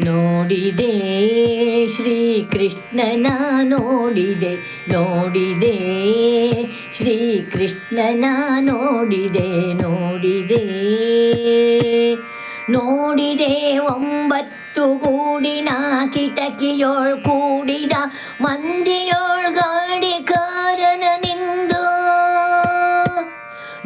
ನೋಡಿದೆ ಶ್ರೀಕೃಷ್ಣನ ನೋಡಿದೆ ನೋಡಿದೆ ಶ್ರೀಕೃಷ್ಣನ ನೋಡಿದೆ ನೋಡಿದೆ. ನೋಡಿದೆ ಒಂಬತ್ತು ಗೂಡಿನ ಕಿಟಕಿಯೊಳ್ ಕೂಡಿದ ಮಂದಿಯೋಳ್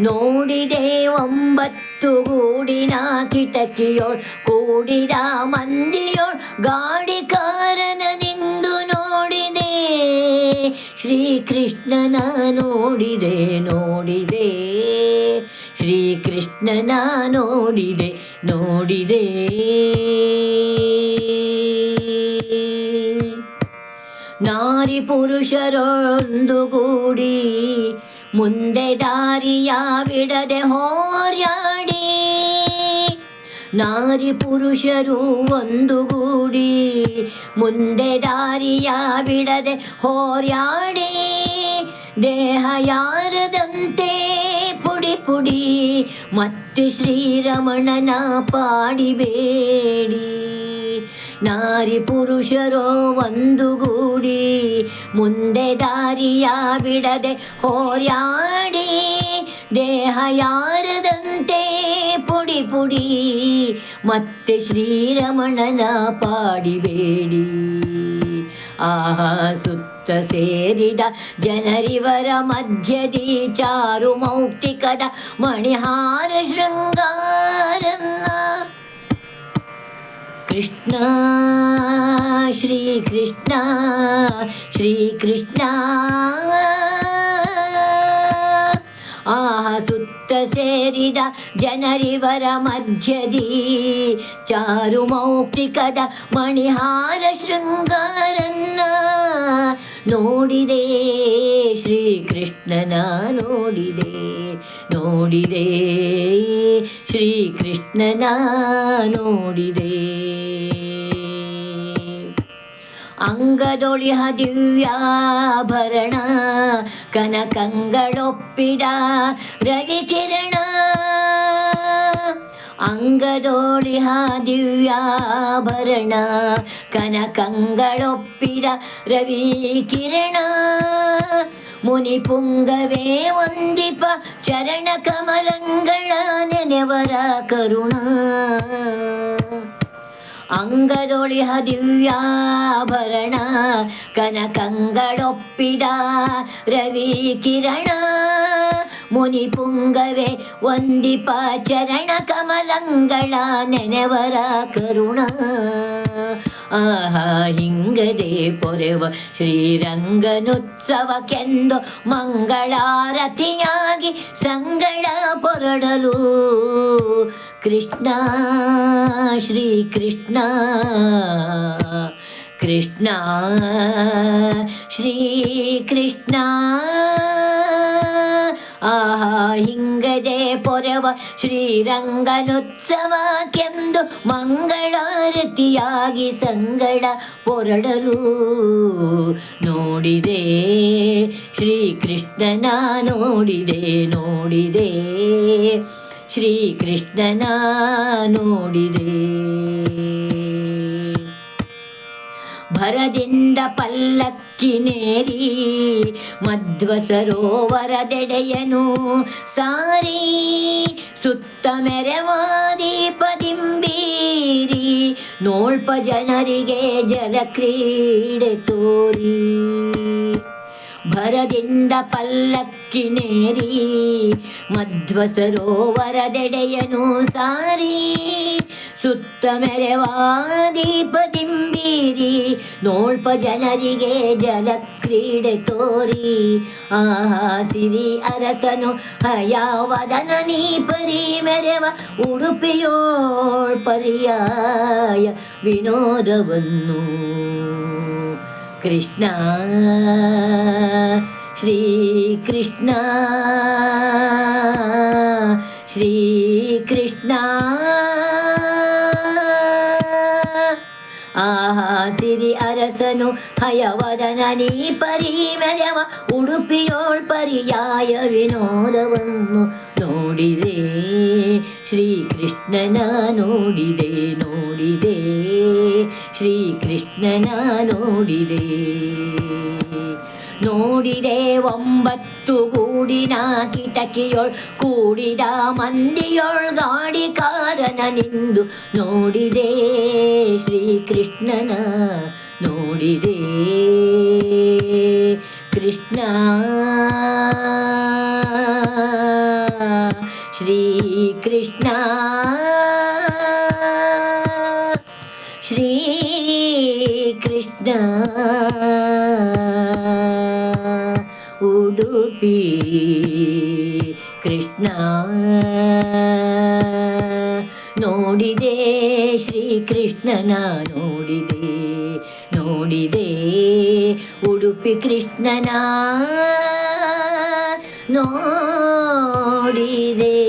ನೋಡಿದೆ ಒಂಬತ್ತು ಗೂಡಿನ ಕಿಟಕಿಯೋಳ್ ಕೂಡಿದ ಮಂದಿಯೋಳ್ ಗಾಡಿಕಾರನ ನಿಂದು ನೋಡಿದೆ ಶ್ರೀಕೃಷ್ಣನ ನೋಡಿದೆ ನೋಡಿದೆ ಶ್ರೀಕೃಷ್ಣನ ನೋಡಿದೆ ನೋಡಿದೆ ನಾರಿ ಪುರುಷರೊಂದುಗೂಡಿ ಮುಂದೆ ದಾರಿಯ ಬಿಡದೆ ಹೋರ್ಯಾಡಿ ನಾರಿ ಪುರುಷರು ಒಂದುಗೂಡಿ, ಮುಂದೆ ದಾರಿಯ ಬಿಡದೆ ಹೋರ್ಯಾಡಿ ದೇಹ ಯಾರದಂತೆ ಪುಡಿ ಪುಡಿ ಮತ್ತೆ ಶ್ರೀರಮಣನ ಪಾಡಿಬೇಡಿ ನಾರಿ ಪುರುಷರೋ ಒಂದುಗೂಡಿ, ಮುಂದೆ ದಾರಿಯ ಬಿಡದೆ ಹೋರ್ಯಾಡಿ ದೇಹ ಯಾರದಂತೆ ಪುಡಿ ಪುಡಿ, ಮತ್ತೆ ಶ್ರೀರಮಣನ ಪಾಡಿಬೇಡಿ ಆಹಾ, ಸುತ್ತ ಸೇರಿದ ಜನರಿವರ ಮಧ್ಯದಿ ಚಾರು ಮೌಕ್ತಿಕದ ಮಣಿಹಾರ ಶೃಂಗಾರನ್ನ ಶ್ರೀ ಕೃಷ್ಣ ಶ್ರೀ ಕೃಷ್ಣ. ಆಹ ಸುತ್ತ ಸೇರಿದ ಜನರಿವರ ಮಧ್ಯದಿ ಚಾರು ಮೌಕ್ತಿಕದ ಮಣಿಹಾರ ಶೃಂಗಾರನ್ನ ನೋಡಿದೆ. ಶ್ರೀಕೃಷ್ಣನ ನೋಡಿದೆ ನೋಡಿದೆ. ಶ್ರೀಕೃಷ್ಣನ ನೋಡಿದೆ. ಅಂಗದೊಳಿಹ ದಿವ್ಯಾಭರಣ ಕನಕಂಗಳೊಪ್ಪಿದ ರವಿಕಿರಣ ಅಂಗದೋಳಿಹ ದಿವ್ಯಾಭರಣ ಕನಕಂಗಳೊಪ್ಪಿದ ರವಿ ಕಿರಣ ಮುನಿ ಪುಂಗವೇ ವಂದಿಪ ಚರಣ ಕಮಲಂಗಳ ನೆನೆವರ ಕರುಣ ಅಂಗದೊಳಿಹ ದಿವ್ಯಾಭರಣ ಕನಕಂಗಳೊಪ್ಪಿದ ರವಿ ಕಿರಣ ಮುನಿ ಪುಂಗವೆ ವಂದಿಪ ಚರಣ ಕಮಲಂಗಳ ನೆನೆವರ ಕರುಣ ಆಹಾ ಹಿಂಗದೆ ಪೊರೆವ ಶ್ರೀರಂಗನುತ್ಸವಕ್ಕೆಂದು ಮಂಗಳಾರತಿಯಾಗಿ ಸಂಗಡ ಪೊರಡಲು ಕೃಷ್ಣ, ಶ್ರೀ ಕೃಷ್ಣ ಕೃಷ್ಣ, ಶ್ರೀ ಕೃಷ್ಣ. ಆಹಾ, ಹಿಂಗದೆ ಪೊರವ ಶ್ರೀರಂಗನುತ್ಸವಕ್ಕೆಂದು ಮಂಗಳಾರತಿಯಾಗಿ ಸಂಗಡ ಪೊರಡಲು ನೋಡಿದೆ. ಶ್ರೀಕೃಷ್ಣನ ನೋಡಿದೆ ನೋಡಿದೆ. ಶ್ರೀಕೃಷ್ಣನ ನೋಡಿದೆ. ಭರದಿಂದ ಪಲ್ಲಕ್ಕಿನೇರಿ ಮಧ್ವ ಸರೋವರದೆಡೆಯನು ಸಾರಿ. ಸುತ್ತ ಮೆರವಾದೀಪದಿಂಬೀರಿ ನೋಳ್ಪ ಜನರಿಗೆ ಜಲಕ್ರೀಡೆ ತೋರಿ. ಭರದಿಂದ ಪಲ್ಲಕ್ಕಿನೇರಿ ಮಧ್ವ ಸರೋವರದೆಡೆಯನು ಸಾರಿ, ಸುತ್ತ ಮೆರವಾದೀಪದಿಂಬೀರಿ ನೋಳ್ಪ ಜನರಿಗೆ ಜಲಕ್ರೀಡೆ ತೋರಿ, ಆಹಾ ಸಿರಿ ಅರಸನು ಹಯಾವದನ ನೀ ಪರಿ ಮೆರೆವ ಉಡುಪಿಯೋಳ್ ಪರ್ಯಾಯ ವಿನೋದವನ್ನು. ಕೃಷ್ಣ ಶ್ರೀ ಕೃಷ್ಣ ಶ್ರೀ ಕೃಷ್ಣ ಆಹಾ, ಸಿರಿ ಅರಸನು ಹಯವದನ ಪರಿ ಮೆರವ ಉಡುಪಿಯೋಳ್ ಪರ್ಯಾಯ ವಿನೋದವನ್ನು ನೋಡಿದೆ. ಶ್ರೀಕೃಷ್ಣನ ನೋಡಿದೆ ನೋಡಿ ನೋಡಿದೆ. ಶ್ರೀಕೃಷ್ಣನ ನೋಡಿದೆ. ನೋಡಿದೆ ಒಂಬತ್ತು ಗೂಡಿನ ಕಿಟಕಿಯೊಳ್ ಕೂಡಿದ ಮಂದಿಯೊಳ್ ಗಾಡಿಕಾರನ ನಿಂದು ನೋಡಿದೆ. ಶ್ರೀಕೃಷ್ಣನ ನೋಡಿದೆ. ಕೃಷ್ಣ. ಶ್ರೀಕೃಷ್ಣ. ಶ್ರೀಕೃಷ್ಣ. ಉಡುಪಿ ಕೃಷ್ಣ. ನೋಡಿದೆ ಶ್ರೀಕೃಷ್ಣನ ನೋಡಿದೆ. ನೋಡಿದೆ ಉಡುಪಿ ಕೃಷ್ಣನ. ನೋಡಿದೆ ನೋಡಿದೆ